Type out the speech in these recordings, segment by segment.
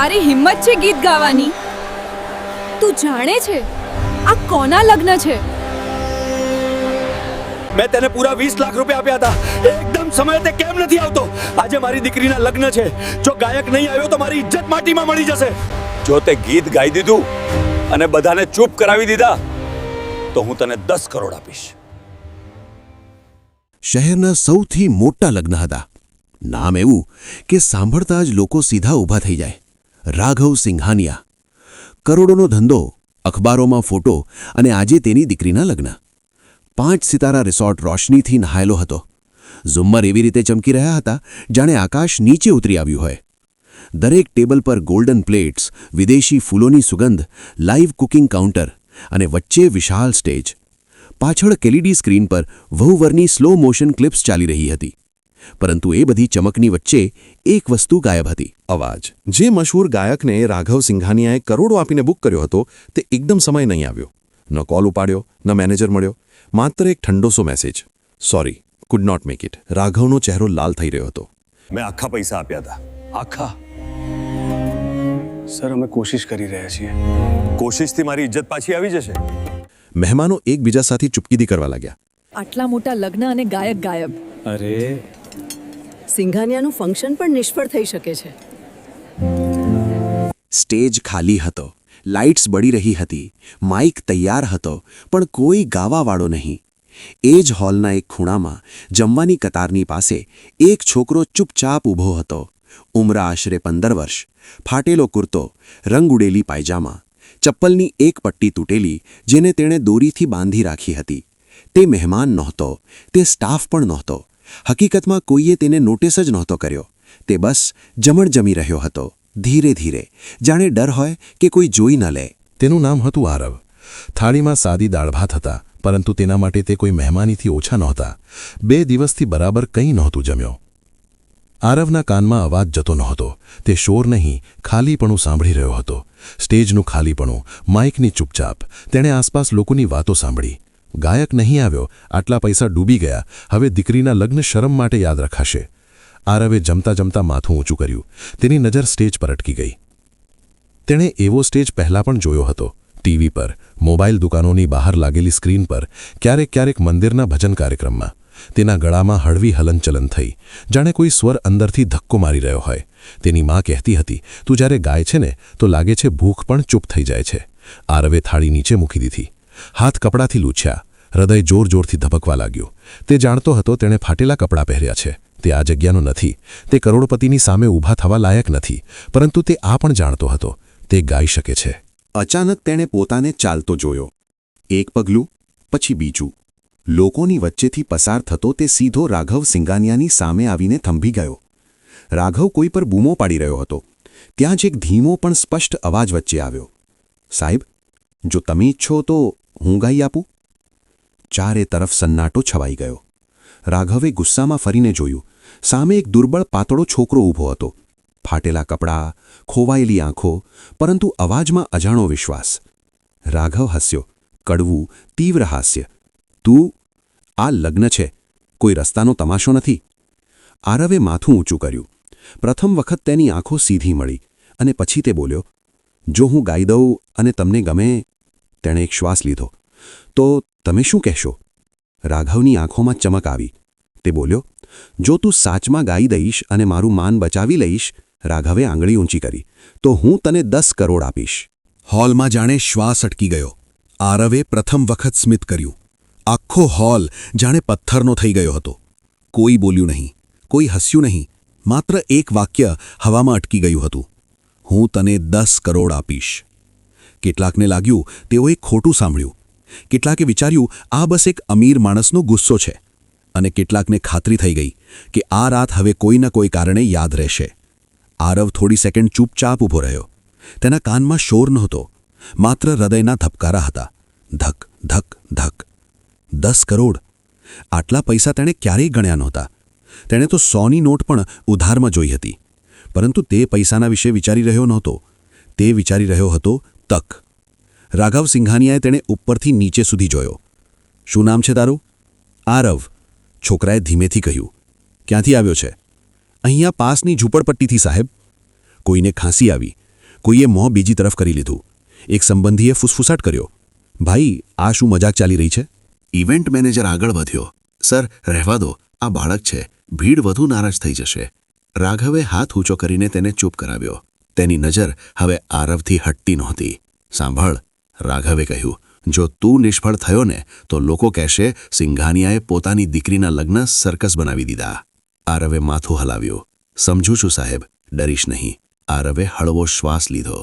તારી હિંમત છે ગીત ગાવાની? તું જાણે છે? આ કોના લગ્ન છે? મેં તેને પૂરા વીસ લાખ રૂપિયા આપ્યા હતા. એકદમ સમય તે કેમ નથી આવતો? આજે મારી દીકરીના લગ્ન છે. જો ગાયક નહીં આવ્યો તો મારી ઇજ્જત માટીમાં મળી જશે. જો તે ગીત ગાઈ દીધું અને બધાને ચૂપ કરાવી દીધા તો હું તને દસ કરોડ આપીશ. શહેરના સૌથી મોટા લગ્ન હતા. નામ એવું કે સાંભળતા જ લોકો સીધા ઊભા થઈ જાય. રાઘવ સિંઘાનિયા. કરોડોનો ધંધો, અખબારોમાં ફોટો અને આજે તેની દીકરીના લગ્ન. પાંચ સિતારા રિસોર્ટ રોશનીથી નહાયેલો હતો. ઝુમ્મર એવી રીતે ચમકી રહ્યા હતા, જાણે આકાશ નીચે ઉતરી આવ્યું હોય. દરેક ટેબલ પર ગોલ્ડન પ્લેટ્સ, વિદેશી ફૂલોની સુગંધ લાઇવ કુકિંગ કાઉન્ટર અને વચ્ચે વિશાળ સ્ટેજ. પાછળ કેલીડી સ્ક્રીન પર વહુવરની સ્લો મોશન ક્લિપ્સ ચાલી રહી હતી. પરંતુ એ બધી ચમકની વચ્ચે એક વસ્તુ ગાયબ હતી. અવાજ. જે મશહૂર ગાયકને રાઘવ સિંઘાનિયાએ કરોડો આપીને બુક કર્યો હતો તે એકદમ સમય નહીં આવ્યો. ન કોલ ઉપાડ્યો ન મેનેજર મળ્યો માત્ર એક ઠંડોસો message sorry could not make it રાઘવનો ચહેરો લાલ થઈ રહ્યો હતો. મેં આખા પૈસા આપ્યા હતા. આખા? સર અમે કોશિશ કરી રહ્યા છીએ. કોશિશથી મારી ઇજ્જત પાછી આવી જશે? મહેમાનો એકબીજા સાથે ચૂપકીદી કરવા લાગ્યા. આટલા મોટા લગ્ન અને ગાયક ગાયબ. અરે સિંઘાનિયાનું ફંક્શન પણ નિષ્ફળ થઈ શકે છે. સ્ટેજ ખાલી હતો, લાઇટ્સ બળી રહી હતી, માઇક તૈયાર હતો, પણ કોઈ ગાવાવાળો નહીં. એ જ હોલના એક ખૂણામાં જમવાની કતારની પાસે એક છોકરો ચૂપચાપ ઊભો હતો. ઉમરા આશરે પંદર વર્ષ, ફાટેલો કુર્તો, રંગ ઉડેલી પાયજામા, ચપ્પલની એક પટ્ટી તૂટેલી જેને તેણે દોરીથી બાંધી રાખી હતી. તે મહેમાન નહોતો, તે સ્ટાફ પણ નહોતો. હકીકતમાં કોઈએ તેને નોટિસ જ નહોતો કર્યો. તે બસ જમણ જમી રહ્યો હતો. ધીરે ધીરે. જાણે ડર હોય કે કોઈ જોઈ ન લે. તેનું નામ હતું આરવ. થાળીમાં સાદી દાળભાત હતા, પરંતુ તેના માટે તે કોઈ મહેમાનીથી ઓછા નહોતા. બે દિવસથી બરાબર કંઈ નહોતું જમ્યો. આરવના કાનમાં અવાજ જતો નહોતો. તે શોર નહીં, ખાલીપણું સાંભળી રહ્યો હતો. સ્ટેજનું ખાલીપણું, માઇકની ચૂપચાપ. તેણે આસપાસ લોકોની વાતો સાંભળી. ગાયક નહીં આવ્યો, આટલા પૈસા ડૂબી ગયા. હવે દીકરીના લગ્ન શરમ માટે યાદ રખાશે. આરવે જમતા જમતા માથું ઊંચું કર્યું. તેની નજર સ્ટેજ પર અટકી ગઈ. તેણે એવો સ્ટેજ પહેલાં પણ જોયો હતો. ટીવી પર, મોબાઈલ દુકાનોની બહાર લાગેલી સ્ક્રીન પર, ક્યારેક ક્યારેક મંદિરના ભજન કાર્યક્રમમાં. તેના ગળામાં હળવી હલનચલન થઈ. જાણે કોઈ સ્વર અંદરથી ધક્કો મારી રહ્યો હોય. તેની માં કહેતી હતી, તું જ્યારે ગાય છે ને, તો લાગે છે ભૂખ પણ ચૂપ થઈ જાય છે. આરવે થાળી નીચે મૂકી દીધી. હાથ કપડાથી લૂછ્યા. હૃદય જોર જોરથી ધબકવા લાગ્યું. તે જાણતો હતો તેણે ફાટેલા કપડાં પહેર્યા છે. તે આ જગ્યાનો નથી. તે કરોડપતિની સામે ઊભા થવા લાયક નથી. પરંતુ તે આ પણ જાણતો હતો. તે ગાઈ શકે છે. અચાનક તેણે પોતાને ચાલતો જોયો. એક પગલું, પછી બીજું. લોકોની વચ્ચેથી પસાર થતો તે સીધો રાઘવ સિંગાનિયાની સામે આવીને થંભી ગયો. રાઘવ કોઈ પર બૂમો પાડી રહ્યો હતો. ત્યાં જ એક ધીમો પણ સ્પષ્ટ અવાજ વચ્ચે આવ્યો. સાહેબ, જો તમે ઈચ્છો તો હું ગાઈ આપું? ચારે તરફ સન્નાટો છવાઈ ગયો. રાઘવે ગુસ્સામાં ફરીને જોયું. સામે એક દુર્બળ પાતળો છોકરો ઊભો હતો. ફાટેલા કપડાં, ખોવાયેલી આંખો, પરંતુ અવાજમાં અજાણો વિશ્વાસ. રાઘવ હસ્યો. કડવું, તીવ્ર હાસ્ય. તું, આ લગ્ન છે. કોઈ રસ્તાનો તમાશો નથી? આરવે માથું ઊંચું કર્યું. પ્રથમ વખત તેની આંખો સીધી મળી અને પછી તે બોલ્યો, જો હું ગાઈ દઉં અને તમને ગમે તેણે એક શ્વાસ લીધો. તો તમે શું કહેશો? રાઘવની આંખોમાં ચમક આવી. તે બોલ્યો, જો તું સાચમાં ગાઈ દઈશ અને મારું માન બચાવી લઈશ, રાઘવે આંગળી ઊંચી કરી, તો હું તને દસ કરોડ આપીશ. હોલમાં જાણે શ્વાસ અટકી ગયો. આરવે પ્રથમ વખત સ્મિત કર્યું. આખો હોલ જાણે પથ્થરનો થઈ ગયો હતો. કોઈ બોલ્યું નહીં, કોઈ હસ્યું નહીં, માત્ર એક વાક્ય હવામાં અટકી ગયું હતું. હું તને દસ કરોડ આપીશ. કેટલાકને લાગ્યું તેઓએ ખોટું સાંભળ્યું. કેટલાકે વિચાર્યું, આ બસ એક અમીર માણસનો ગુસ્સો છે. અને કેટલાકને ખાતરી થઈ ગઈ કે આ રાત હવે કોઈના કોઈ કારણે યાદ રહેશે. આરવ થોડી સેકન્ડ ચૂપચાપ ઊભો રહ્યો. તેના કાનમાં શોર નહોતો. માત્ર હૃદયના ધબકારા હતા. ધક ધક ધક. દસ કરોડ. આટલા પૈસા તેણે ક્યારેય ગણ્યા નહોતા. તેણે તો સોની નોટ પણ ઉધારમાં જોઈ હતી. પરંતુ તે પૈસાના વિશે વિચારી રહ્યો નહોતો. તે વિચારી રહ્યો હતો તક. રાઘવ સિંઘાનિયાએ તેણે ઉપરથી નીચે સુધી જોયો. શું નામ છે તારું? આરવ. છોકરાએ ધીમેથી કહ્યું. ક્યાંથી આવ્યો છે? અહીંયા પાસની ઝૂંપડપટ્ટીથી, સાહેબ. કોઈને ખાંસી આવી. કોઈએ મોં બીજી તરફ કરી લીધું. એક સંબંધીએ ફૂસફૂસાટ કર્યો. ભાઈ, આ શું મજાક ચાલી રહી છે? ઇવેન્ટ મેનેજર આગળ વધ્યો. સર, રહેવા દો. આ બાળક છે. ભીડ વધુ નારાજ થઈ જશે. રાઘવે હાથ ઊંચો કરીને તેને ચૂપ કરાવ્યો. તેની નજર હવે આરવથી હટતી નહોતી. સાંભળ, રાઘવે કહ્યું, જો તું નિષ્ફળ થયો ને, તો લોકો કહેશે સિંઘાનિયાએ પોતાની દીકરીના લગ્ન સર્કસ બનાવી દીધા. આરવે માથું હલાવ્યું. સમજુ છું સાહેબ, ડરીશ નહીં. આરવે હળવો શ્વાસ લીધો.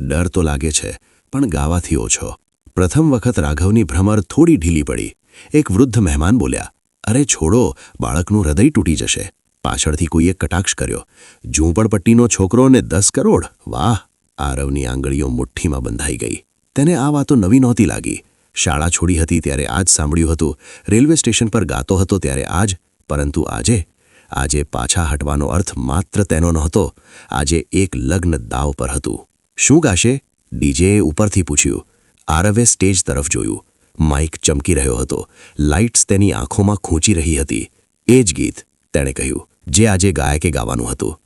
ડર તો લાગે છે, પણ ગાવાથી ઓછો. પ્રથમ વખત રાઘવની ભ્રમર થોડી ઢીલી પડી. એક વૃદ્ધ મહેમાન બોલ્યા, અરે છોડો, બાળકનું હૃદય તૂટી જશે. પાછળથી કોઈએ કટાક્ષ કર્યો. ઝૂંપડપટ્ટીનો છોકરો ને દસ કરોડ. વાહ, આરવની આંગળીઓ મુઠ્ઠીમાં બંધાઈ ગઈ. તેને આ વાતો નવી નહોતી લાગી. શાળા છોડી હતી ત્યારે આજ સાંભળ્યું હતું. રેલવે સ્ટેશન પર ગાતો હતો ત્યારે આજ, પરંતુ આજે આજે પાછા હટવાનો અર્થ માત્ર તેનો નહોતો. આજે એક લગ્ન દાવ પર હતું. શું ગાશે? ડીજેએ ઉપરથી પૂછ્યું. આરવે સ્ટેજ તરફ જોયું. માઇક ચમકી રહ્યો હતો. લાઇટ્સ તેની આંખોમાં ખૂંચી રહી હતી. એ જ ગીત, તેણે કહ્યું. જે આજે ગાયકે ગાવાનું હતું.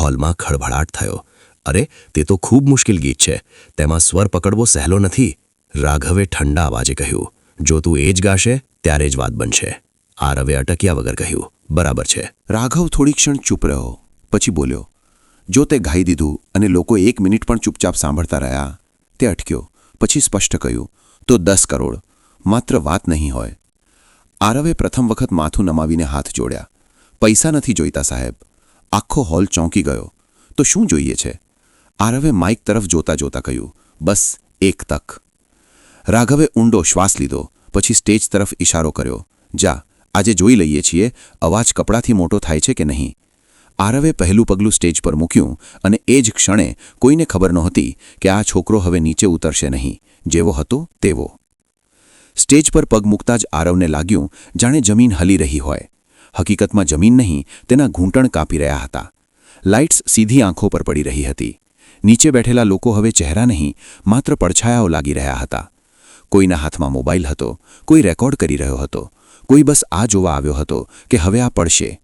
હોલમાં ખળભળાટ થયો. અરે, તે તો ખૂબ મુશ્કેલ ગીત છે. તેમાં સ્વર પકડવો સહેલો નથી. રાઘવે ઠંડા અવાજે કહ્યું, જો તું એ જ ગાશે, ત્યારે જ વાત બનશે. આરવે અટક્યા વગર કહ્યું, બરાબર છે. રાઘવ થોડી ક્ષણ ચૂપ રહ્યો, પછી બોલ્યો, જો તે ગાઈ દીધું અને લોકો એક મિનિટ પણ ચૂપચાપ સાંભળતા રહ્યા. તે અટક્યો, પછી સ્પષ્ટ કહ્યું, તો દસ કરોડ, માત્ર વાત નહીં હોય. આરવે પ્રથમ વખત માથું નમાવીને હાથ જોડ્યા. પૈસા નથી જોઈતા સાહેબ. આખો હોલ ચોંકી ગયો. તો શું જોઈએ છે? આરવે માઇક તરફ જોતા જોતા કહ્યું, બસ, એક તક. રાઘવે ઊંડો શ્વાસ લીધો, પછી સ્ટેજ તરફ ઇશારો કર્યો, જા, આજે જોઈ લઈએ છીએ, અવાજ કપડાથી મોટો થાય છે કે નહીં. આરવે પહેલું પગલું સ્ટેજ પર મૂક્યું અને એ જ ક્ષણે કોઈને ખબર નહોતી કે આ છોકરો હવે નીચે ઉતરશે નહીં, જેવો હતો તેવો. સ્ટેજ પર પગ મૂકતા જ આરવને લાગ્યું, જાણે જમીન હલી રહી હોય. હકીકતમાં જમીન નહીં, તેના ઘૂંટણ કાપી રહ્યા હતા. લાઇટ્સ સીધી આંખો પર પડી રહી હતી. નીચે બેઠેલા લોકો હવે ચહેરા નહીં, માત્ર પડછાયાઓ લાગી રહ્યા હતા. કોઈના હાથમાં મોબાઈલ હતો, કોઈ રેકોર્ડ કરી રહ્યો હતો, કોઈ બસ આ જોવા આવ્યો હતો કે હવે આ પડશે.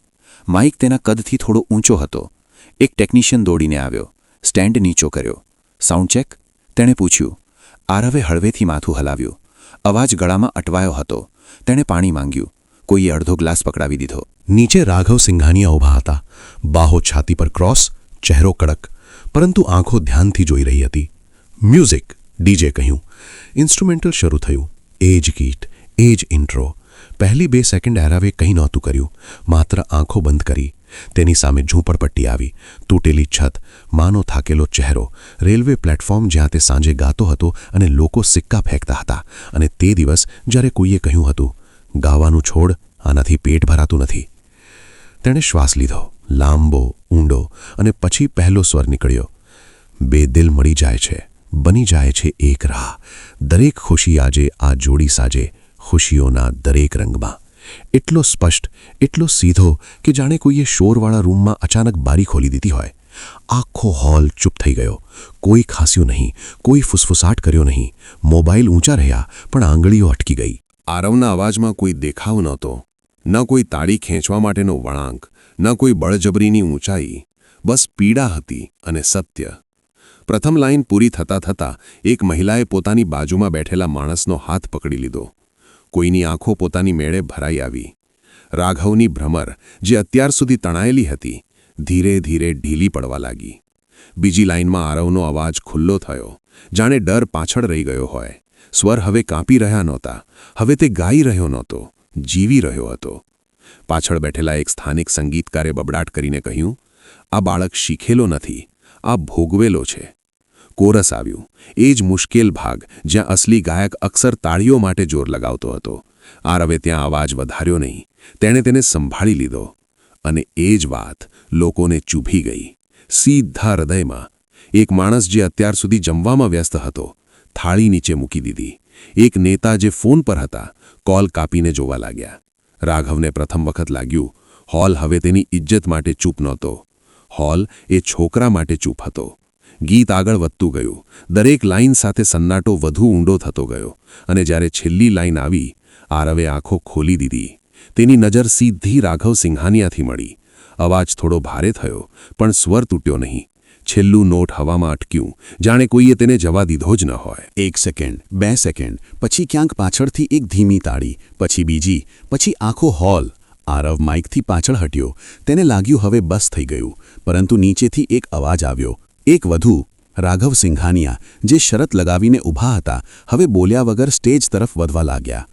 માઇક તેના કદથી થોડો ઊંચો હતો. એક ટેકનિશિયન દોડીને આવ્યો. સ્ટેન્ડ નીચો કર્યો. Sound check? તેણે પૂછ્યું. આરવે હળવેથી માથું હલાવ્યું. અવાજ ગળામાં અટવાયો હતો. તેણે પાણી માંગ્યું. કોઈએ અડધો ગ્લાસ પકડાવી દીધો. નીચે રાઘવ સિંઘાનિયા ઊભા હતા. બાહો છાતી પર ક્રોસ, ચહેરો કડક, પરંતુ આંખો ધ્યાનથી જોઈ રહી હતી. મ્યુઝિક, ડીજે કહ્યું. ઇન્સ્ટ્રુમેન્ટલ શરૂ થયું. એ જ ગીત, એ જ ઇન્ટ્રો. પહેલી બે સેકન્ડ એરાવે કંઈ નહોતું કર્યું. માત્ર આંખો બંધ કરી. તેની સામે ઝૂંપડપટ્ટી આવી. તૂટેલી છત, માનો થાકેલો ચહેરો. રેલવે પ્લેટફોર્મ જ્યાં તે સાંજે ગાતો હતો અને લોકો સિક્કા ફેંકતા હતા. અને તે દિવસ જ્યારે કોઈએ કહ્યું હતું ગાવાનું છોડ આનાથી પેટ ભરાતું નથી. તેણે શ્વાસ લીધો, લાંબો, ઊંડો અને પછી પહેલો સ્વર નીકળ્યો. બે દિલ મળી જાય છે, બની જાય છે એક રાહ. દરેક ખુશી આજે આ જોડી સાજે, ખુશીઓના દરેક રંગમાં. એટલો સ્પષ્ટ, એટલો સીધો કે જાણે કોઈએ શોરવાળા રૂમમાં અચાનક બારી ખોલી દીધી હોય. આખો હોલ ચૂપ થઈ ગયો. કોઈ ખાસ્યું નહીં, કોઈ ફુસફુસાટ કર્યો નહીં. મોબાઈલ ઊંચા રહ્યા, પણ આંગળીઓ અટકી ગઈ. આરવના અવાજમાં કોઈ દેખાવ નહોતો. ન કોઈ તાળી ખેંચવા માટેનો વળાંક, ન કોઈ બળજબરીની ઊંચાઈ. બસ પીડા હતી અને સત્ય. પ્રથમ લાઈન પૂરી થતાં થતાં એક મહિલાએ પોતાની બાજુમાં બેઠેલા માણસનો હાથ પકડી લીધો. કોઈની આંખો પોતાની મેળે ભરાઈ આવી. રાઘવની ભ્રમર, જે અત્યાર સુધી તણાયેલી હતી, ધીરે ધીરે ઢીલી પડવા લાગી. બીજી લાઈનમાં આરવનો અવાજ ખુલ્લો થયો. જાણે ડર પાછળ રહી ગયો હોય. સ્વર હવે કાપી રહ્યા નહોતા. હવે તે ગાઈ રહ્યો નહોતો, જીવી રહ્યો હતો. પાછળ બેઠેલા એક સ્થાનિક સંગીતકારે બબડાટ કરીને કહ્યું, આ બાળક શીખેલો નથી, આ ભોગવેલો છે. કોરસ આવ્યું. એ જ મુશ્કેલ ભાગ જ્યાં અસલી ગાયક અક્સર તાળીઓ માટે જોર લગાવતો હતો. આરવે ત્યાં અવાજ વધાર્યો નહીં. તેણે તેને સંભાળી લીધો. અને એ જ વાત લોકોને ચૂભી ગઈ. સીધા હૃદયમાં. એક માણસ જે અત્યાર સુધી જમવામાં વ્યસ્ત હતો થાળી નીચે મૂકી દીધી. એક નેતા જે ફોન પર હતા, કોલ કાપીને જોવા લાગ્યા. રાઘવને પ્રથમ વખત લાગ્યું, હોલ હવે તેની ઇજ્જત માટે ચૂપ નહોતો. હોલ એ છોકરા માટે ચૂપ હતો. ગીત આગળ વધતું ગયું. દરેક લાઇન સાથે સન્નાટો વધુ ઊંડો થતો ગયો. અને જ્યારે છેલ્લી લાઇન આવી, આરવે આંખો ખોલી દીધી. તેની નજર સીધી રાઘવ સિંઘાનિયાથી મળી. અવાજ થોડો ભારે થયો, પણ સ્વર તૂટ્યો નહીં. છેલ્લું નોટ હવામાં અટક્યું. જાણે કોઈએ તેને જવા દીધો જ ન હોય. એક સેકન્ડ, બે સેકન્ડ, પછી ક્યાંક પાછળથી એક ધીમી તાળી, પછી બીજી, પછી આખો હોલ. આરવ માઇકથી પાછળ હટ્યો. તેને લાગ્યું હવે બસ થઈ ગયું, પરંતુ નીચેથી એક અવાજ આવ્યો. એક વધુ, રાઘવ સિંઘાનિયા, જે શરત લગાવીને ઊભા હતા, હવે બોલ્યા વગર સ્ટેજ તરફ વધવા લાગ્યા.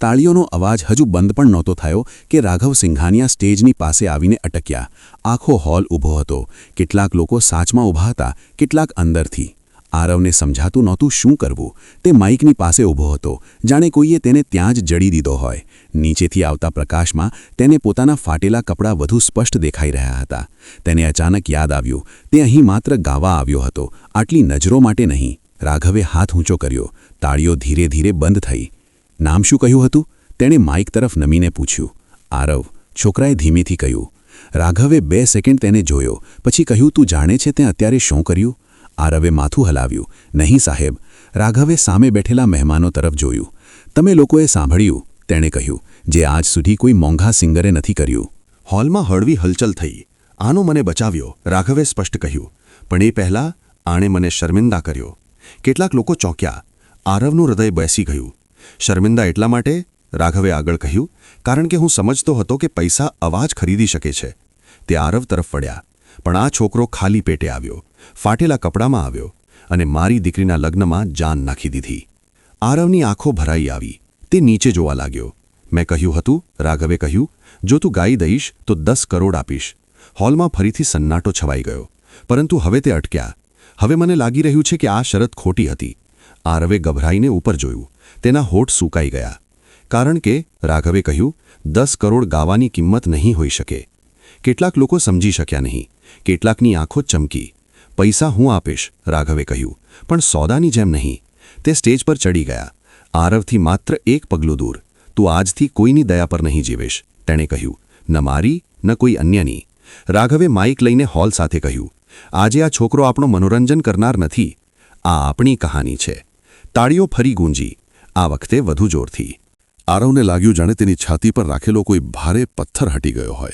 તાળીઓનો અવાજ હજુ બંધ પણ નહોતો થયો કે રાઘવ સિંઘાનિયા સ્ટેજની પાસે આવીને અટક્યા. આખો હોલ ઊભો હતો. કેટલાક લોકો સાચમાં ઊભા હતા, કેટલાક અંદરથી. આરવને સમજાતું નહોતું શું કરવું. તે માઇકની પાસે ઊભો હતો. જાણે કોઈએ તેને ત્યાં જ જડી દીધો હોય. નીચેથી આવતા પ્રકાશમાં તેને પોતાના ફાટેલા કપડાં વધુ સ્પષ્ટ દેખાઈ રહ્યા હતા. તેને અચાનક યાદ આવ્યું. તે અહીં માત્ર ગાવા આવ્યો હતો. આટલી નજરો માટે નહીં. રાઘવે હાથ ઊંચો કર્યો. તાળીઓ ધીરે ધીરે બંધ થઈ. નામ શું કહ્યું હતું? તેણે માઇક તરફ નમીને પૂછ્યું. આરવ, છોકરાએ ધીમેથી કહ્યું. રાઘવે બે સેકન્ડ તેને જોયો. પછી કહ્યું, તું જાણે છે તે અત્યારે શું કર્યું? આરવે માથું હલાવ્યું. નહીં સાહેબ. રાઘવે સામે બેઠેલા મહેમાનો તરફ જોયું. તમે લોકોએ સાંભળ્યું, તેણે કહ્યું. જે આજ સુધી કોઈ મોંઘા સિંગરે નથી કર્યું. હોલમાં હળવી હલચલ થઈ. આનો મને બચાવ્યો, રાઘવે સ્પષ્ટ કહ્યું. પણ એ પહેલાં આણે મને શર્મિંદા કર્યો. કેટલાક લોકો ચોંક્યા. આરવનું હૃદય બેસી ગયું. શર્મિંદા એટલા માટે રાઘવે આગળ કહ્યું, કારણ કે હું સમજતો હતો કે પૈસા અવાજ ખરીદી શકે છે. તે આરવ તરફ વળ્યા, પણ આ છોકરો ખાલી પેટે આવ્યો, ફાટેલા કપડામાં આવ્યો અને મારી દીકરીના લગ્નમાં જાન નાખી દીધી. આરવની આંખો ભરાઈ આવી, તે નીચે જોવા લાગ્યો. મેં કહ્યું, હતું. રાઘવે કહ્યું, જો તું ગાઈ દઈશ, તો દસ કરોડ આપીશ. હોલમાં ફરીથી સન્નાટો છવાઈ ગયો, પરંતુ હવે તે અટક્યા. હવે મને લાગી રહ્યું છે કે આ શરત ખોટી હતી. આરવે ગભરાઈને ઉપર જોયું. તેના હોઠ સૂકાઈ ગયા. કારણ કે રાઘવે કહ્યું, દસ કરોડ ગાવાની કિંમત નહીં હોઈ શકે. કેટલાક લોકો સમજી શક્યા નહીં. કેટલાકની આંખો ચમકી. પૈસા હું આપીશ, રાઘવે કહ્યું. પણ સોદાની જેમ નહીં. તે સ્ટેજ પર ચડી ગયા. આરવથી માત્ર એક પગલું દૂર. તું આજથી કોઈની દયા પર નહીં જીવીશ. તેણે કહ્યું, ન મારી, ન કોઈ અન્યની. રાઘવે માઇક લઈને હોલ સાથે કહ્યું, આજે આ છોકરો આપણો મનોરંજન કરનાર નથી. આ આપણી કહાની છે. તાળીઓ ફરી ગુંજી. આ વખતે વધુ જોરથી. આરવને લાગ્યું જાણે તેની છાતી પર રાખેલો કોઈ ભારે પથ્થર હટી ગયો હોય.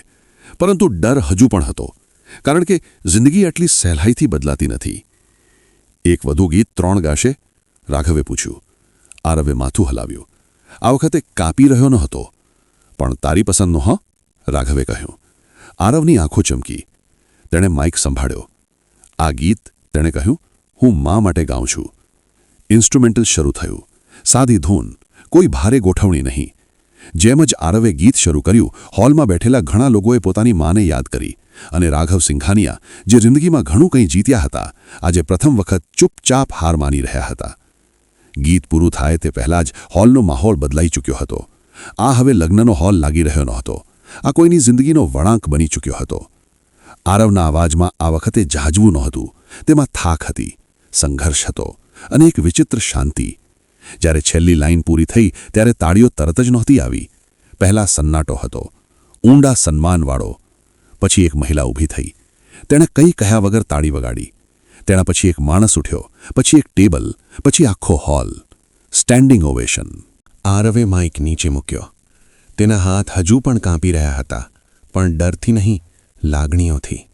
પરંતુ ડર હજુ પણ હતો. કારણ કે જિંદગી આટલી સહેલાઈથી બદલાતી નથી. એક વધુ ગીત ત્રણ ગાશે? રાઘવે પૂછ્યું. આરવે માથું હલાવ્યું. આ વખતે કાપી રહ્યો ન હતો. પણ તારી પસંદનો, હ? રાઘવે કહ્યું. આરવની આંખો ચમકી. તેણે માઇક સંભાળ્યો. આ ગીત, તેણે કહ્યું, હું મા માટે ગાઉં છું. ઇન્સ્ટ્રુમેન્ટલ શરૂ થયું. સાદી ધૂન, કોઈ ભારે ગોઠવણી નહીં. જેમ જ આરવે ગીત શરૂ કર્યું, હોલમાં બેઠેલા ઘણા લોકોએ પોતાની માને યાદ કરી. અને રાઘવ સિંઘાનિયા, જે જિંદગીમાં ઘણું કંઈ જીત્યા હતા, આજે પ્રથમ વખત ચૂપચાપ હાર માની રહ્યા હતા. ગીત પૂરું થાય તે પહેલાં જ હોલનો માહોલ બદલાઈ ચૂક્યો હતો. આ હવે લગ્નનો હોલ લાગી રહ્યો નહોતો. આ કોઈની જિંદગીનો વળાંક બની ચૂક્યો હતો. આરવના અવાજમાં આ વખતે જાજવું નહોતું. તેમાં થાક હતી. સંઘર્ષ હતો. અને એક વિચિત્ર શાંતિ. જ્યારે છેલ્લી લાઈન પૂરી થઈ, ત્યારે તાળીઓ તરત જ નહોતી આવી. પહેલા સન્નાટો હતો. ઊંડા સન્માનવાળો. પછી એક મહિલા ઊભી થઈ. તેણે કંઈ કહ્યા વગર તાળી વગાડી. તેના પછી એક માણસ ઉઠ્યો. પછી એક ટેબલ. પછી આખો હોલ. સ્ટેન્ડિંગ ઓવેશન આરવે માઇક નીચે મૂક્યો. તેના હાથ હજુ પણ કાંપી રહ્યા હતા, પણ ડરથી નહીં, લાગણીઓથી.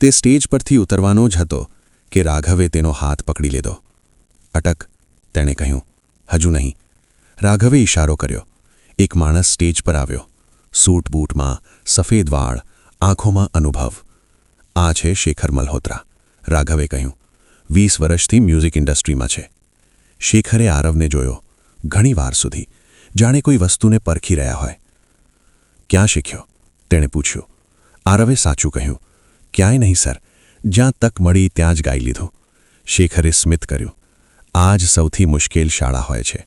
તે સ્ટેજ પરથી ઉતરવાનો જ હતો કે રાઘવે તેનો હાથ પકડી લીધો. અટક, તેણે કહ્યું, હજુ નહીં. રાઘવે ઇશારો કર્યો. એક માણસ સ્ટેજ પર આવ્યો. સૂટ બૂટમાં સફેદ વાળ, આંખોમાં અનુભવ. આ છે શેખર મલ્હોત્રા. રાઘવે કહ્યું, વીસ વર્ષથી મ્યુઝિક ઇન્ડસ્ટ્રીમાં છે. શેખરે આરવને જોયો, ઘણી વાર સુધી. જાણે કોઈ વસ્તુને પરખી રહ્યા હોય. ક્યાં શીખ્યો? તેણે પૂછ્યું. આરવે સાચું કહ્યું, ક્યાંય નહીં, સર. જ્યાં તક મળી ત્યાં જ ગાઈ લીધું. શેખરે સ્મિત કર્યું આ જ સૌથી મુશ્કેલ શાળા હોય છે.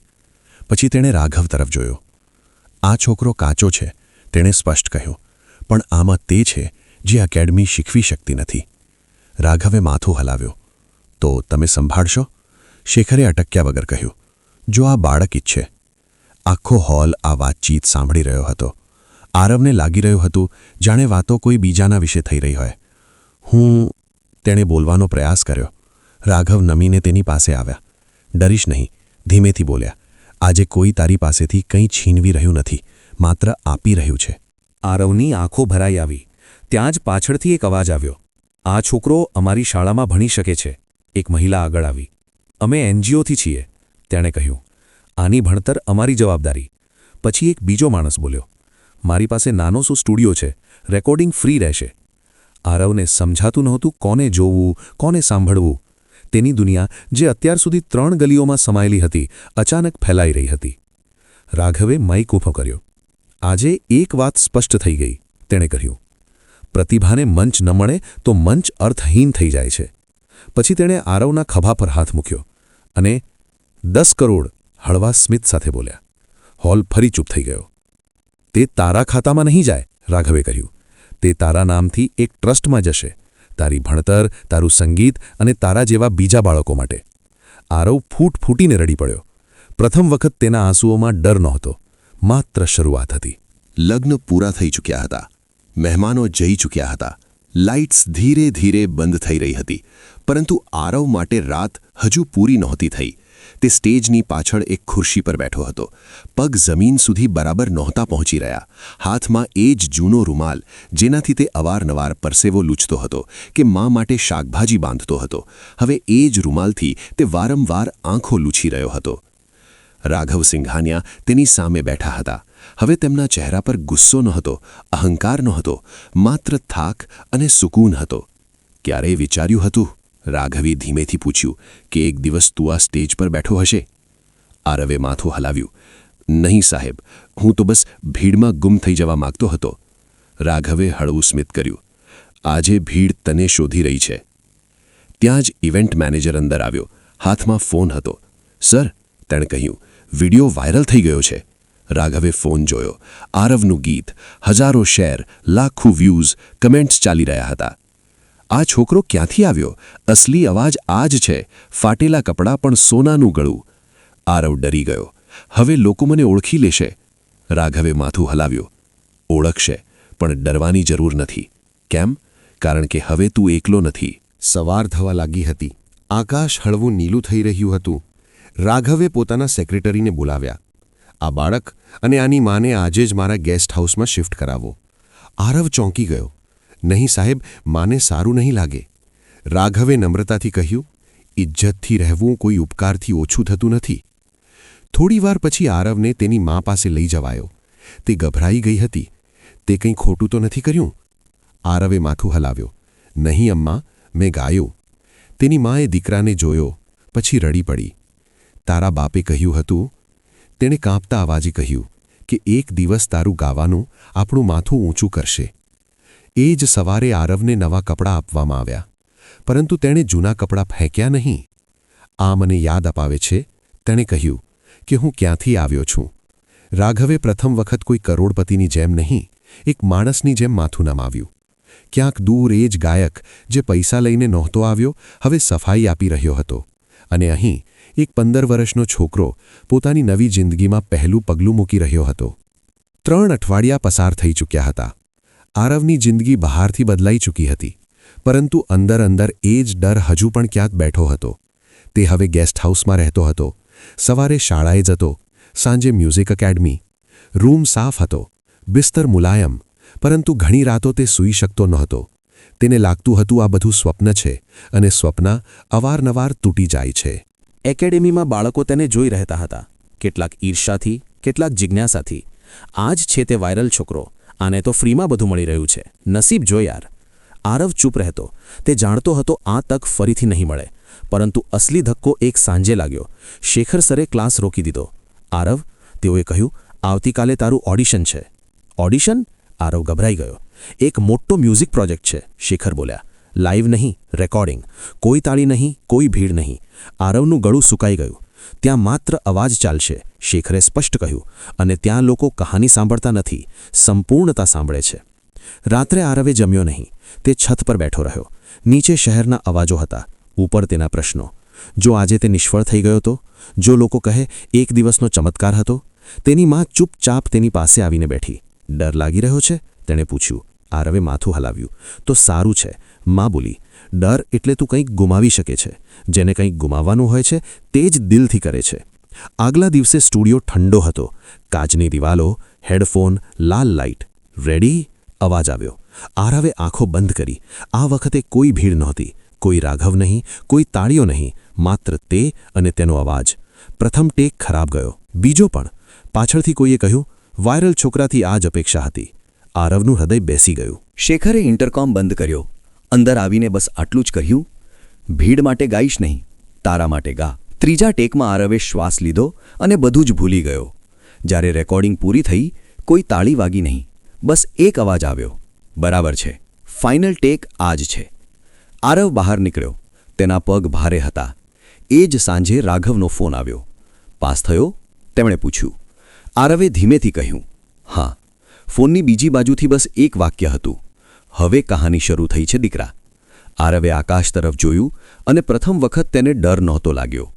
પછી તેણે રાઘવ તરફ જોયો. આ છોકરો કાચો છે, તેણે સ્પષ્ટ કહ્યું. પણ આમાં તે છે, જે એકેડમી શીખવી શકતી નથી. રાઘવે માથું હલાવ્યો. તો તમે સંભાળશો? શેખરે અટક્યા વગર કહ્યું. જો આ બાળક ઈચ્છે. આખો હોલ આ વાતચીત સાંભળી રહ્યો હતો. આરવને લાગી રહ્યું હતું, જાણે વાતો કોઈ બીજાના વિશે થઈ રહી હોય. હું તેણે બોલવાનો પ્રયાસ કર્યો. રાઘવ નમીને તેની પાસે આવ્યા. ડરીશ નહીં. ધીમેથી બોલ્યા, આજે કોઈ તારી પાસેથી કંઈ છીનવી રહ્યું નથી, માત્ર આપી રહ્યું છે. આરવની આંખો ભરાઈ આવી. ત્યાં જ પાછળથી એક અવાજ આવ્યો. આ છોકરો અમારી શાળામાં ભણી શકે છે. એક મહિલા આગળ આવી. અમે એનજીઓથી છીએ, તેણે કહ્યું. આની ભણતર અમારી જવાબદારી. પછી એક બીજો માણસ બોલ્યો. મારી પાસે નાનો સો સ્ટુડિયો છે? રેકોર્ડિંગ ફ્રી રહેશે. આરવને સમજાતું નહોતું કોને જોવું, કોને સાંભળવું. તેની દુનિયા, જે અત્યાર સુધી ત્રણ ગલીઓમાં સમાયેલી હતી, અચાનક ફેલાઈ રહી હતી. રાઘવે માઇક ઊભો કર્યો. આજે એક વાત સ્પષ્ટ થઈ ગઈ, તેણે કહ્યું. પ્રતિભાને મંચ ન મળે તો મંચ અર્થહીન થઈ જાય છે. પછી તેણે આરવના ખભા પર હાથ મૂક્યો અને દસ કરોડ હળવા સ્મિત સાથે બોલ્યા. હોલ ફરી ચૂપ થઈ ગયો. તે તારા ખાતામાં નહીં જાય, રાઘવે કહ્યું. તે તારા નામથી એક ટ્રસ્ટમાં જશે. તારી ભણતર, તારું સંગીત અને તારા જેવા બીજા બાળકો માટે. આરવ ફૂટ ફૂટીને રડી પડ્યો. પ્રથમ વખત તેના આંસુઓમાં ડર નહોતો. માત્ર શરૂઆત હતી. લગ્ન પૂરા થઈ ચૂક્યા હતા. મહેમાનો જઈ ચૂક્યા હતા. લાઇટ્સ ધીરે ધીરે બંધ થઈ રહી હતી. પરંતુ આરવ માટે રાત હજુ પૂરી નહોતી થઈ. તે સ્ટેજની પાછળ એક ખુરશી પર બેઠો હતો. પગ જમીન સુધી બરાબર નહોતા પહોંચી રહ્યા. હાથમાં એ જ જૂનો રૂમાલ, જેનાથી તે અવારનવાર પરસેવો લૂછતો હતો કે મા માટે શાકભાજી બાંધતો હતો. હવે એ જ રૂમાલથી તે વારંવાર આંખો લૂછી રહ્યો હતો. રાઘવ સિંઘાનિયા તેની સામે બેઠા હતા. હવે તેમના ચહેરા પર ગુસ્સો નહોતો, અહંકાર નહોતો, માત્ર થાક અને સુકૂન હતો. ક્યારેય વિચાર્યું હતું? રાઘવી ધીમેથી પૂછ્યું, કે એક દિવસ તું આ સ્ટેજ પર બેઠો હશે? આરવે માથું હલાવ્યું, નહીં સાહેબ, હું તો બસ ભીડમાં ગુમ થઈ જવા માંગતો હતો. રાઘવે હળવું સ્મિત કર્યું, આજે ભીડ તને શોધી રહી છે. ત્યાં જ ઇવેન્ટ મેનેજર અંદર આવ્યો, હાથમાં ફોન હતો. સર, તેણે કહ્યું, વિડિયો વાયરલ થઈ ગયો છે. રાઘવે ફોન જોયો, આરવનું ગીત, હજારો શેર, લાખો વ્યૂઝ, કમેન્ટ્સ ચાલી રહ્યા હતા. આ છોકરો ક્યાંથી આવ્યો? અસલી અવાજ આ જ છે. ફાટેલા કપડાં પણ સોનાનું ગળું. આરવ ડરી ગયો. હવે લોકો મને ઓળખી લેશે. રાઘવે માથું હલાવ્યો. ઓળખશે, પણ ડરવાની જરૂર નથી. કેમ? કારણ કે હવે તું એકલો નથી. સવાર થવા લાગી હતી. આકાશ હળવું નીલું થઈ રહ્યું હતું. રાઘવે પોતાના સેક્રેટરીને બોલાવ્યા. આ બાળક અને આની માને આજે જ મારા ગેસ્ટ હાઉસમાં શિફ્ટ કરાવો. આરવ ચોંકી ગયો. નહીં સાહેબ, માને સારું નહીં લાગે. રાઘવે નમ્રતાથી કહ્યું ઇજ્જતથી રહેવું કોઈ ઉપકારથી ઓછું થતું નથી. થોડીવાર પછી આરવને તેની મા પાસે લઈ જવાયો. તે ગભરાઈ ગઈ હતી. તે કંઈ ખોટું તો નથી કર્યું? આરવે માથું હલાવ્યો. નહીં અમ્મા, મેં ગાયું. તેની માએ દીકરાને જોયો, પછી રડી પડી. તારા બાપે કહ્યું હતું, તેણે કાંપતા અવાજે કહ્યું કે એક દિવસ તારું ગાવાનું આપણું માથું ઊંચું કરશે. એ જ સવારે આરવને નવા કપડાં આપવામાં આવ્યા. પરંતુ તેણે જૂના કપડાં ફેંક્યા નહીં. આ મને યાદ અપાવે છે. તેણે કહ્યું કે હું ક્યાંથી આવ્યો છું? રાઘવે પ્રથમ વખત કોઈ કરોડપતિની જેમ નહીં, એક માણસની જેમ માથું નમાવ્યું. ક્યાંક દૂર એ જ ગાયક જે પૈસા લઈને નહોતો આવ્યો, હવે સફાઈ આપી રહ્યો હતો. અને અહીં એક પંદર વર્ષનો છોકરો પોતાની નવી જિંદગીમાં પહેલું પગલું મૂકી રહ્યો હતો. ત્રણ અઠવાડિયા પસાર થઈ ચૂક્યા હતા. આરવની જિંદગી બહારથી બદલાઈ ચૂકી હતી. પરંતુ અંદર અંદર એ જ ડર હજુ પણ ક્યાંક બેઠો હતો. તે હવે ગેસ્ટ હાઉસમાં રહેતો હતો. સવારે શાળાએ જતો. સાંજે મ્યુઝિક એકેડમી. રૂમ સાફ હતો. બિસ્તર મુલાયમ. પરંતુ ઘણી રાતો તે સૂઈ શકતો નહોતો. તેને લાગતું હતું આ બધું સ્વપ્ન છે અને સ્વપ્ન અવારનવાર તૂટી જાય છે. એકેડેમીમાં બાળકો તેને જોઈ રહેતા હતા. કેટલાક ઈર્ષાથી કેટલાક જિજ્ઞાસાથી. આ જ છે તે વાયરલ છોકરો. આને તો ફ્રીમાં બધું મળી રહ્યું છે. નસીબ જો યાર. આરવ ચૂપ રહેતો. તે જાણતો હતો આ તક ફરીથી નહીં મળે. પરંતુ અસલી ધક્કો એક સાંજે લાગ્યો. શેખર સરે ક્લાસ રોકી દીધો. આરવ, તેઓએ કહ્યું, આવતીકાલે તારું ઓડિશન છે. ઓડિશન? આરવ ગભરાઈ ગયો. એક મોટો મ્યુઝિક પ્રોજેક્ટ છે, શેખર બોલ્યા. લાઈવ નહીં, રેકોર્ડિંગ. કોઈ તાળી નહીં, કોઈ ભીડ નહીં. આરવનું ગળું સુકાઈ ગયું. ત્યાં માત્ર અવાજ ચાલશે, શેખરે સ્પષ્ટ કહ્યું, અને ત્યાં લોકો કહાની સાંભળતા નથી, સંપૂર્ણતા સાંભળે છે. રાત્રે આરવે જમ્યો નહીં, તે છત પર બેઠો રહ્યો. નીચે શહેરના અવાજો હતા, ઉપર તેના પ્રશ્નો. જો આજે તે નિષ્ફળ થઈ ગયો તો? જો લોકો કહે, એક દિવસનો ચમત્કાર હતો? તેની માં ચૂપચાપ તેની પાસે આવીને બેઠી. ડર લાગી રહ્યો છે? તેણે પૂછ્યું. આરવે માથું હલાવ્યું. તો સારું છે માં બોલી, ડર એટલે તું કંઈક ગુમાવી શકે છે. જેને કંઈક ગુમાવવાનું હોય છે, તે જ દિલથી કરે છે. આગલા દિવસે સ્ટુડિયો ઠંડો હતો. કાચની દિવાલો, હેડફોન, લાલ લાઇટ. રેડી? અવાજ આવ્યો. આરવે આંખો બંધ કરી. આ વખતે કોઈ ભીડ નહોતી. કોઈ રાઘવ નહીં, કોઈ તાળીઓ નહીં. માત્ર તે અને તેનો અવાજ. પ્રથમ ટેક ખરાબ ગયો. બીજો પણ. પાછળથી કોઈએ કહ્યું, વાયરલ છોકરાથી આ જ અપેક્ષા હતી. આરવનું હૃદય બેસી ગયું. શેખરે ઇન્ટરકોમ બંધ કર્યો. અંદર આવીને બસ આટલું જ કહ્યું, ભીડ માટે ગાઈશ નહીં, તારા માટે ગા. ત્રીજા ટેકમાં આરવે શ્વાસ લીધો અને બધું જ ભૂલી ગયો. જ્યારે રેકોર્ડિંગ પૂરી થઈ, કોઈ તાળી વાગી નહીં. બસ એક અવાજ આવ્યો, બરાબર છે, ફાઇનલ ટેક આ જ છે. આરવ બહાર નીકળ્યો, તેના પગ ભારે હતા. એ જ સાંજે રાઘવનો ફોન આવ્યો. પાસ થયો? તેમણે પૂછ્યું. આરવે ધીમેથી કહ્યું, હા. ફોનની બીજી બાજુથી બસ એક વાક્ય હતું હવે કહાની શરૂ થઈ છે દીકરા. આરવે આકાશ તરફ જોયું અને પ્રથમ વખત તેને ડર નહોતો લાગ્યો.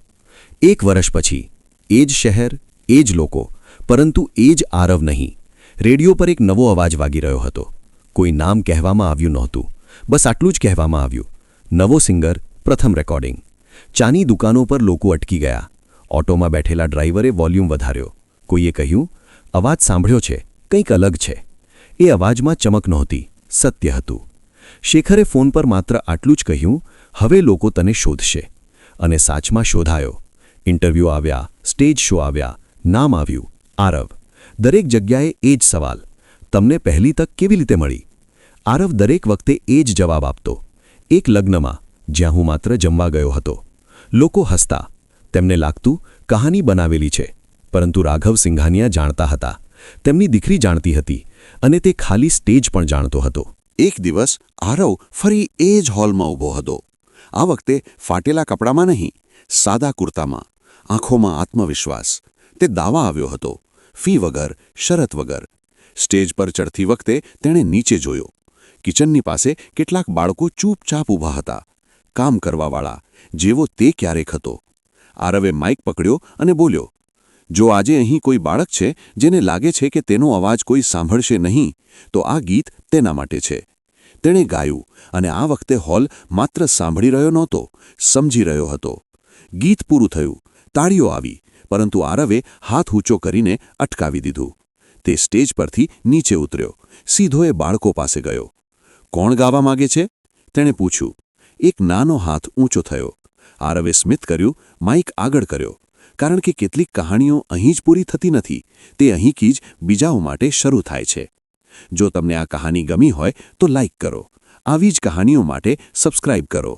એક વર્ષ પછી, એ જ શહેર, એ જ લોકો, પરંતુ એ જ આરવ નહીં. રેડિયો પર એક નવો અવાજ વાગી રહ્યો હતો. કોઈ નામ કહેવામાં આવ્યું નહોતું. બસ આટલું જ કહેવામાં આવ્યું. નવો સિંગર, પ્રથમ રેકોર્ડિંગ. ચાની દુકાનો પર લોકો અટકી ગયા. ઓટોમાં બેઠેલા ડ્રાઈવરે વોલ્યુમ વધાર્યો. કોઈએ કહ્યું, અવાજ સાંભળ્યો છે. કંઈક અલગ છે. એ અવાજમાં ચમક નહોતી. સત્ય હતું. શેખરે ફોન પર માત્ર આટલું જ કહ્યું, હવે લોકો તને શોધશે. અને સાચમાં શોધાયો. ઇન્ટરવ્યૂ આવ્યા, સ્ટેજ શો આવ્યા, નામ આવ્યું, આરવ. દરેક જગ્યાએ એ જ સવાલ. તમને પહેલી તક કેવી રીતે મળી? આરવ દરેક વખતે એ જ જવાબ આપતો. એક લગ્નમાં, જ્યાં હું માત્ર જમવા ગયો હતો. લોકો હસતા. તેમને લાગતું, કહાની બનાવેલી છે. પરંતુ રાઘવ સિંઘાનિયા જાણતા હતા. તેમની દીકરી જાણતી હતી. અને તે ખાલી સ્ટેજ પણ જાણતો હતો. એક દિવસ આરવ ફરી એ જ હોલમાં ઊભો હતો. આ વખતે ફાટેલા કપડામાં નહીં, સાદા કુર્તામાં, આંખોમાં આત્મવિશ્વાસ. તે દાવા આવ્યો હતો, ફી વગર, શરત વગર. સ્ટેજ પર ચડતી વખતે તેણે નીચે જોયો. કિચનની પાસે કેટલાક બાળકો ચૂપચાપ ઊભા હતા. કામ કરવાવાળા, જેવો તે ક્યારેક હતો. આરવે માઇક પકડ્યો અને બોલ્યો જો આજે અહીં કોઈ બાળક છે જેને લાગે છે કે તેનો અવાજ કોઈ સાંભળશે નહીં, તો આ ગીત તેના માટે છે. તેણે ગાયું અને આ વખતે હોલ માત્ર સાંભળી રહ્યો નહોતો, સમજી રહ્યો હતો. ગીત પૂરું થયું, તાળીઓ આવી, પરંતુ આરવે હાથ ઊંચો કરીને અટકાવી દીધું. તે સ્ટેજ પરથી નીચે ઉતર્યો, સીધો એ બાળકો પાસે ગયો. કોણ ગાવા માગે છે? તેણે પૂછ્યું. એક નાનો હાથ ઊંચો થયો. આરવે સ્મિત કર્યું, માઇક આગળ કર્યો. કારણ કે કેટલીક કહાણીઓ અહીં જ પૂરી થતી નથી, તે અહીંથી જ બીજાઓ માટે શરૂ થાય છે. જો તમને આ કહાની ગમી હોય તો લાઇક કરો. આવી જ કહાનીઓ માટે સબસ્ક્રાઇબ કરો.